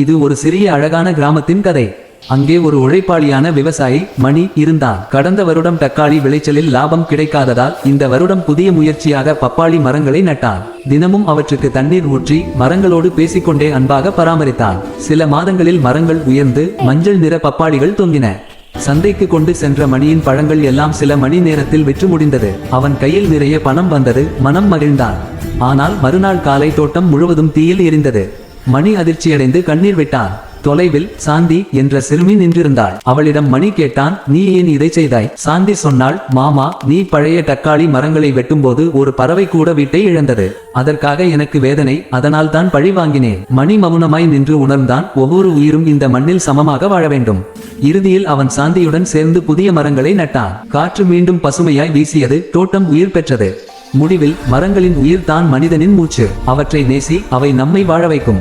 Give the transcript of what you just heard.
இது ஒரு சிறிய அழகான கிராமத்தின் கதை. அங்கே ஒரு உழைப்பாளியான விவசாயி மணி இருந்தான் கடந்த வருடம் தக்காளி விளைச்சலில் லாபம் கிடைக்காததால் இந்த வருடம் புதிய முயற்சியாக பப்பாளி மரங்களை நட்டான் தினமும் அவற்றுக்கு தண்ணீர் ஊற்றி மரங்களோடு பேசிக்கொண்டே அன்பாக பராமரித்தான் சில மாதங்களில் மரங்கள் உயர்ந்து மஞ்சள் நிற பப்பாளிகள் தொங்கின. சந்தைக்கு கொண்டு சென்ற மணியின் பழங்கள் எல்லாம் சில மணி நேரத்தில் விற்று முடிந்தது. அவன் கையில் நிறைய பணம் வந்தது. மனம் மகிழ்ந்தான் ஆனால் மறுநாள் காலை தோட்டம் முழுவதும் தீயில் எரிந்தது. மணி அதிர்ச்சியடைந்து கண்ணீர் விட்டான் தொலைவில் சாந்தி என்ற சிறுமி நின்றிருந்தாள். அவளிடம் மணி கேட்டான் நீ ஏன் இதை செய்தாய்? சாந்தி சொன்னாள் மாமா நீ பழைய தக்காளி மரங்களை வெட்டும்போது ஒரு பறவை கூட வீட்டை இழந்தது. அதற்காக எனக்கு வேதனை அதனால் தான் பழி வாங்கினேன். மணி மௌனமாய் நின்று உணர்ந்தான் ஒவ்வொரு உயிரும் இந்த மண்ணில் சமமாக வாழ வேண்டும். இறுதியில் அவன் சாந்தியுடன் சேர்ந்து புதிய மரங்களை நட்டான். காற்று மீண்டும் பசுமையாய் வீசியது தோட்டம் உயிர் பெற்றது. முடிவில் மரங்களின் உயிர் தான் மனிதனின் மூச்சு. அவற்றை நேசி அவை நம்மை வாழ வைக்கும்.